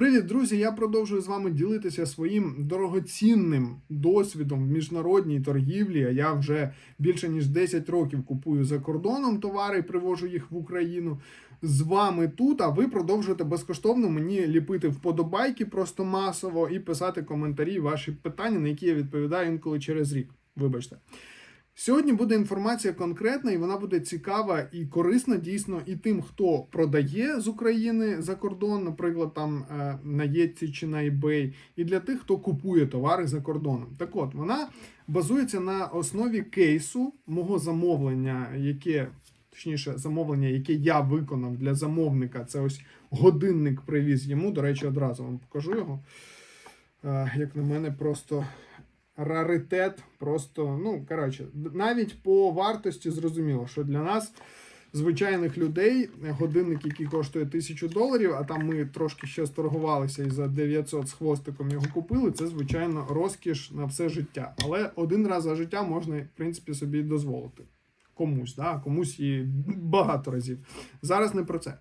Привіт, друзі! Я продовжую з вами ділитися своїм дорогоцінним досвідом в міжнародній торгівлі. Я вже більше ніж 10 років купую за кордоном товари і привожу їх в Україну. З вами тут, а ви продовжуєте безкоштовно мені ліпити вподобайки просто масово і писати коментарі, ваші питання, на які я відповідаю інколи через рік. Вибачте. Сьогодні буде інформація конкретна, і вона буде цікава і корисна дійсно і тим, хто продає з України за кордон, наприклад, там е, на Єтці чи на eBay, і для тих, хто купує товари за кордоном. Так от вона базується на основі кейсу мого замовлення, яке точніше замовлення, яке я виконав для замовника. Це ось годинник привіз йому. До речі, одразу вам покажу його. Е, Як на мене, просто раритет. Просто, ну, коротше, навіть по вартості зрозуміло, що для нас, звичайних людей, годинник, який коштує 1000 доларів, а там ми трошки ще сторгувалися і за 900 з хвостиком його купили, це, звичайно, розкіш на все життя. Але один раз за життя можна, в принципі, собі дозволити. Комусь, да? комусь і багато разів. Зараз не про це.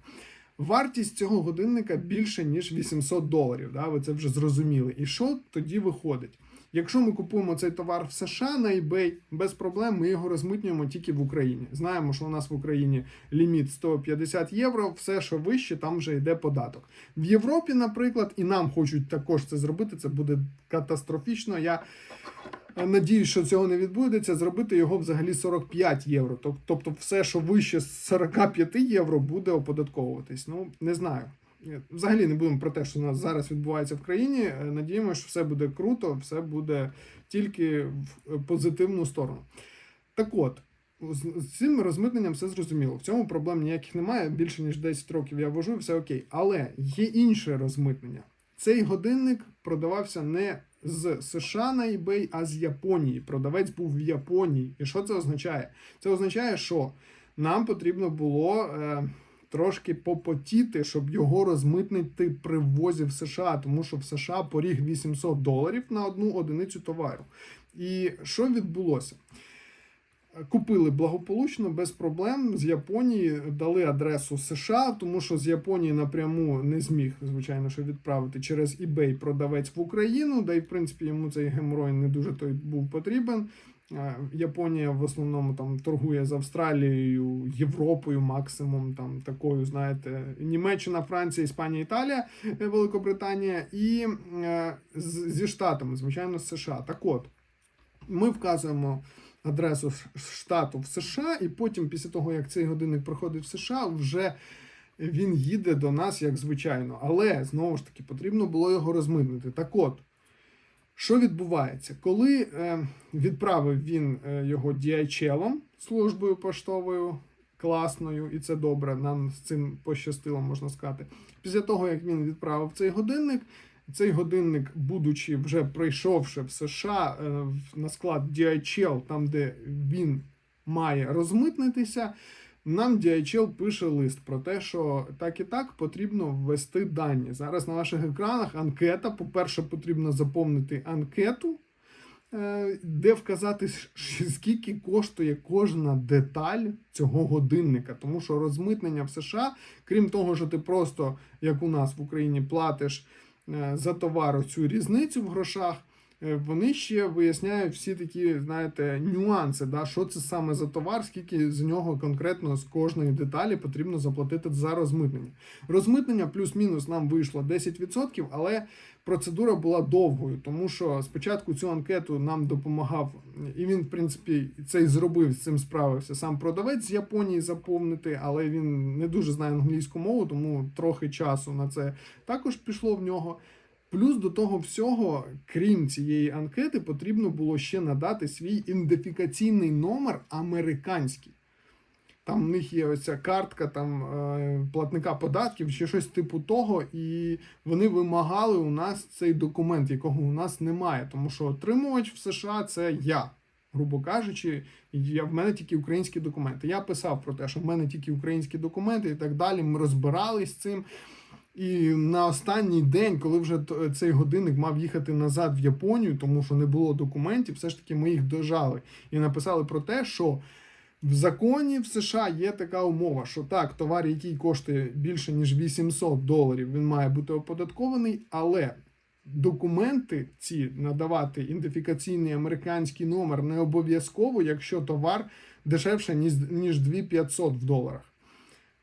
Вартість цього годинника більше, ніж 800 доларів. Да? Ви це вже зрозуміли. І що тоді виходить? Якщо ми купуємо цей товар в США на eBay, без проблем ми його розмитнюємо тільки в Україні. Знаємо, що у нас в Україні ліміт 150 євро, все, що вище, там вже йде податок. В Європі, наприклад, і нам хочуть також це зробити. Це буде катастрофічно. Я надіюсь, що цього не відбудеться. Зробити його взагалі 45 євро. Тобто, все, що вище 45 євро, буде оподатковуватись. Ну не знаю. Взагалі не будемо про те, що у нас зараз відбувається в країні. Надіємося, що все буде круто, все буде тільки в позитивну сторону. Так от, з цим розмитненням все зрозуміло. В цьому проблем ніяких немає. Більше ніж 10 років я вожу, все окей. Але є інше розмитнення. Цей годинник продавався не з США на eBay, а з Японії. Продавець був в Японії. І що це означає? Це означає, що нам потрібно було. Е, трошки попотіти, щоб його розмитнити при ввозі в США, тому що в США поріг 800 доларів на одну одиницю товару. І що відбулося? Купили благополучно, без проблем з Японії дали адресу США, тому що з Японії напряму не зміг, звичайно, що відправити через eBay продавець в Україну, да й в принципі йому цей геморой не дуже той був потрібен. Японія в основному там торгує з Австралією, Європою, максимум там такою, знаєте, Німеччина, Франція, Іспанія, Італія, Великобританія і е, зі Штатами, звичайно, США. Так от, ми вказуємо адресу штату в США, і потім, після того, як цей годинник проходить в США, вже він їде до нас як звичайно. Але знову ж таки потрібно було його розмитнити. Так от. Що відбувається? Коли е, відправив він е, його DHL, службою поштовою класною, і це добре, нам з цим пощастило, можна сказати. Після того, як він відправив цей годинник, цей годинник, будучи вже прийшовши в США е, на склад DHL, там де він має розмитнитися, нам DHL пише лист про те, що так і так потрібно ввести дані. Зараз на ваших екранах анкета. По-перше, потрібно заповнити анкету, е, де вказати, скільки коштує кожна деталь цього годинника. Тому що розмитнення в США, крім того, що ти просто, як у нас в Україні, платиш е, за товар цю різницю в грошах. Е, вони ще виясняють всі такі, знаєте, нюанси, да, що це саме за товар, скільки з нього конкретно з кожної деталі потрібно заплатити за розмитнення. Розмитнення плюс-мінус нам вийшло 10%, але процедура була довгою, тому що спочатку цю анкету нам допомагав, і він, в принципі, це і зробив, з цим справився сам продавець з Японії заповнити, але він не дуже знає англійську мову, тому трохи часу на це також пішло в нього. Плюс до того всього, крім цієї анкети, потрібно було ще надати свій ідентифікаційний номер американський. Там в них є оця картка там е, платника податків чи щось типу того, і вони вимагали у нас цей документ, якого у нас немає. Тому що отримувач в США це я. Грубо кажучи, я, в мене тільки українські документи. Я писав про те, що в мене тільки українські документи і так далі. Ми розбирались з цим. І на останній день, коли вже цей годинник мав їхати назад в Японію, тому що не було документів, все ж таки ми їх дожали і написали про те, що В законі в США є така умова, що так, товар, який коштує більше ніж 800 доларів, він має бути оподаткований, але документи ці надавати ідентифікаційний американський номер не обов'язково, якщо товар дешевше ніж, ніж 2500 в доларах.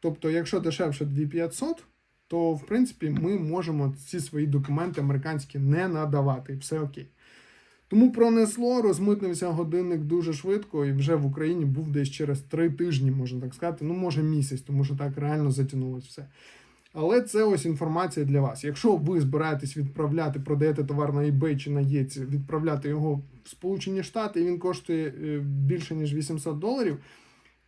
Тобто, якщо дешевше 2500, то в принципі ми можемо ці свої документи американські не надавати, все окей. Тому пронесло, розмитнився годинник дуже швидко, і вже в Україні був десь через три тижні, можна так сказати. Ну, може місяць, тому що так реально затягнулось все. Але це ось інформація для вас. Якщо ви збираєтесь відправляти, продаєте товар на eBay чи на Єці, відправляти його в Сполучені Штати, і він коштує е, більше ніж 800 доларів,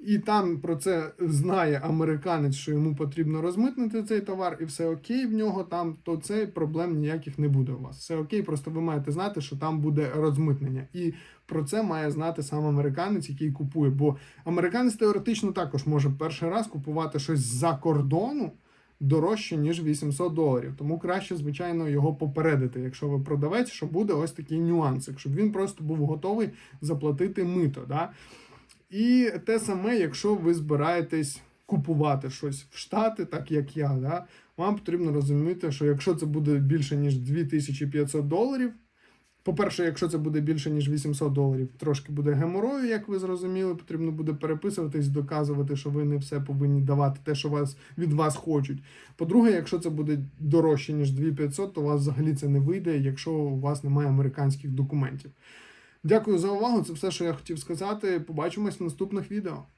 і там про це знає американець, що йому потрібно розмитнити цей товар, і все окей в нього там, то це проблем ніяких не буде у вас. Все окей, просто ви маєте знати, що там буде розмитнення. І про це має знати сам американець, який купує. Бо американець теоретично також може перший раз купувати щось з-за кордону дорожче, ніж 800 доларів. Тому краще, звичайно, його попередити, якщо ви продавець, що буде ось такий нюансик, щоб він просто був готовий заплатити мито. Да? І те саме, якщо ви збираєтесь купувати щось в Штати, так як я, да, вам потрібно розуміти, що якщо це буде більше ніж 2500 доларів, по-перше, якщо це буде більше ніж 800 доларів, трошки буде геморою, як ви зрозуміли, потрібно буде переписуватись, доказувати, що ви не все повинні давати те, що вас від вас хочуть. По-друге, якщо це буде дорожче ніж 2500, то у вас взагалі це не вийде, якщо у вас немає американських документів. Дякую за увагу. Це все, що я хотів сказати. Побачимось в наступних відео.